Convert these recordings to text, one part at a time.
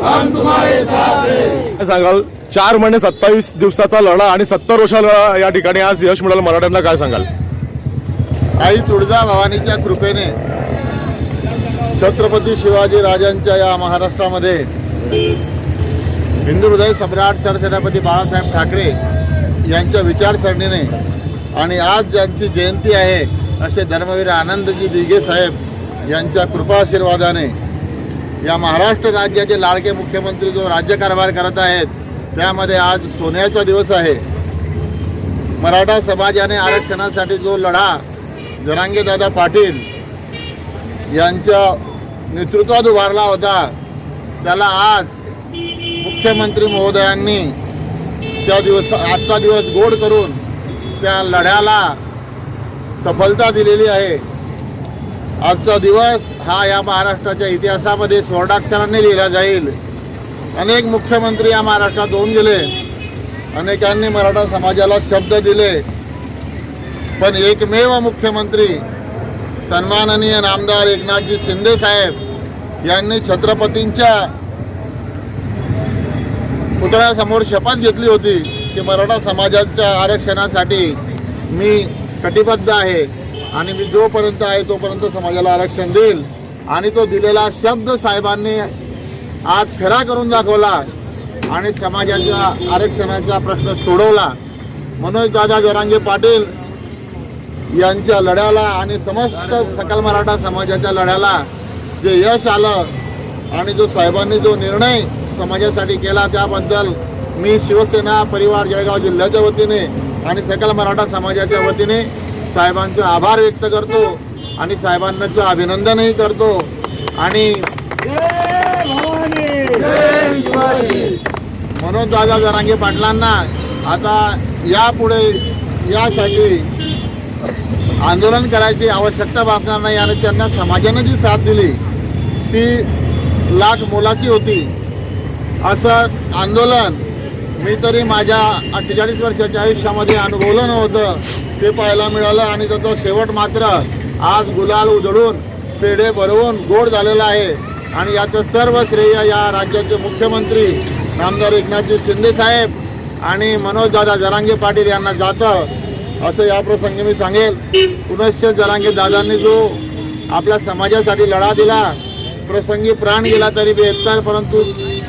काय सांगाल? चार महिने सत्तावीस दिवसाचा लढा आणि सत्तर वर्षाचा लढा या ठिकाणी आज यश मिळालं. मराठ्यांना काय सांगाल? आई तुळजा भवानीच्या कृपेने छत्रपती शिवाजी राजांच्या या महाराष्ट्रामध्ये हिंदू हृदय सम्राट सरसेनापती बाळासाहेब ठाकरे यांच्या विचारसरणीने आणि आज ज्यांची जयंती आहे असे धर्मवीर आनंदजी दिघे साहेब यांच्या कृपाशीर्वादाने या महाराष्ट्र राज्याचे लाडके मुख्यमंत्री जो राज्यकारभार करत आहेत त्यामध्ये आज सोन्याचा दिवस आहे. मराठा समाजाने आरक्षणासाठी जो लढा जरांगेदादा पाटील यांच्या नेतृत्वात उभारला होता त्याला आज मुख्यमंत्री महोदयांनी त्या दिवस आजचा दिवस गोड करून त्या लढ्याला सफलता दिलेली आहे. आजचा दिवस हा या महाराष्ट्राच्या इतिहासामध्ये स्वर्णाक्षरांनी लिहिला जाईल. अनेक मुख्यमंत्री या महाराष्ट्रात होऊन गेले. अनेकांनी मराठा समाजाला शब्द दिले. पण एकमेव मुख्यमंत्री सन्माननीय नामदार एकनाथजी शिंदे साहेब यांनी छत्रपतींच्या पुतळ्यासमोर शपथ घेतली होती की मराठा समाजाच्या आरक्षणासाठी मी कटिबद्ध आहे. आणि मी जोपर्यंत आहे तोपर्यंत समाजाला आरक्षण देईल. आणि तो दिलेला शब्द साहेबांनी आज खरा करून दाखवला आणि समाजाच्या आरक्षणाचा प्रश्न सोडवला. मनोज दादा जरांगे पाटील यांच्या लढ्याला आणि समस्त सकल मराठा समाजाच्या लढ्याला जे यश आलं आणि जो साहेबांनी जो निर्णय समाजासाठी केला त्याबद्दल मी शिवसेना परिवार जळगाव जिल्ह्याच्या वतीने आणि सकल मराठा समाजाच्या वतीने साहेबांचे आभार व्यक्त करतो आणि साहेबांनाचं अभिनंदनही करतो. आणि मनोज दादा जरांगे पाटलांना आता यापुढे यासाठी आंदोलन करायची आवश्यकता भासणार नाही आणि त्यांना समाजानं जी साथ दिली ती लाख मोलाची होती. असं आंदोलन मी तरी माझ्या अठ्ठेचाळीस वर्षाच्या आयुष्यामध्ये अनुभवलं नव्हतं. ते पाहायला मिळालं आणि त्याचा शेवट मात्र आज गुलाल उधळून पेढे भरवून गोड झालेला आहे. आणि याचं सर्व श्रेय या राज्याचे मुख्यमंत्री नामदार एकनाथजी शिंदे साहेब आणि मनोजदादा जरांगे पाटील यांना जातं असं या प्रसंगी मी सांगेल. पुनश्च जरांगे दादांनी जो आपल्या समाजासाठी लढा दिला प्रसंगी प्राण गेला तरी बेहत्तर परंतु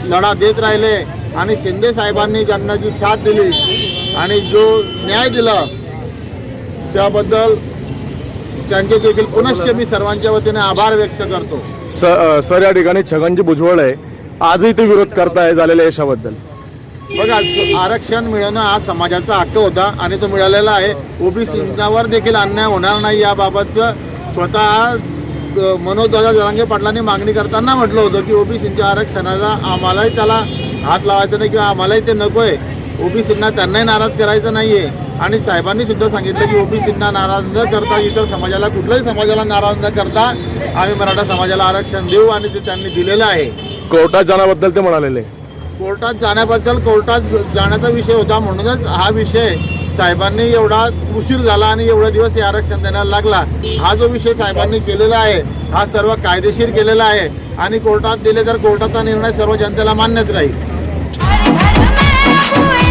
लढा देत राहिले. आणि शिंदे साहेबांनी ज्यांना जी साथ दिली आणि जो न्याय दिला त्याबद्दल त्यांचे देखील पुनश्च मी सर्वांच्या वतीने आभार व्यक्त करतो. स सर या ठिकाणी छगनजी भुजबळ आहे. आजही ते विरोध करताय झालेल्या यशाबद्दल. बघा आरक्षण मिळणं हा समाजाचा हक्क होता आणि तो मिळालेला आहे. ओबीसींवर देखील अन्याय होणार नाही याबाबतचं स्वतः अ, मनोजदादा जरांगे पाटलांनी मागणी करताना म्हटलं होतं की ओबीसींच्या आरक्षणाला आम्हालाही त्याला हात लावायचा नाही किंवा आम्हालाही ते नको आहे ओबीसींना त्यांनाही नाराज करायचं नाही आहे आणि साहेबांनी सुद्धा सांगितलं की ओबीसींना नाराज न करता इतर समाजाला कुठल्याही समाजाला नाराज न करता आम्ही मराठा समाजाला आरक्षण देऊ आणि ते त्यांनी दिलेलं आहे. कोर्टात जाण्याबद्दल ते म्हणालेले. कोर्टात जाण्याबद्दल कोर्टात जाण्याचा विषय होता. म्हणूनच हा विषय साहेबांनी एवढा उशीर झाला आणि एवढे दिवस हे आरक्षण देण्याला लागला. हा जो विषय साहेबांनी केलेला आहे हा सर्व कायदेशीर केलेला आहे. आणि कोर्टात दिले तर कोर्टाचा निर्णय सर्व जनतेला मान्यच राहील. away.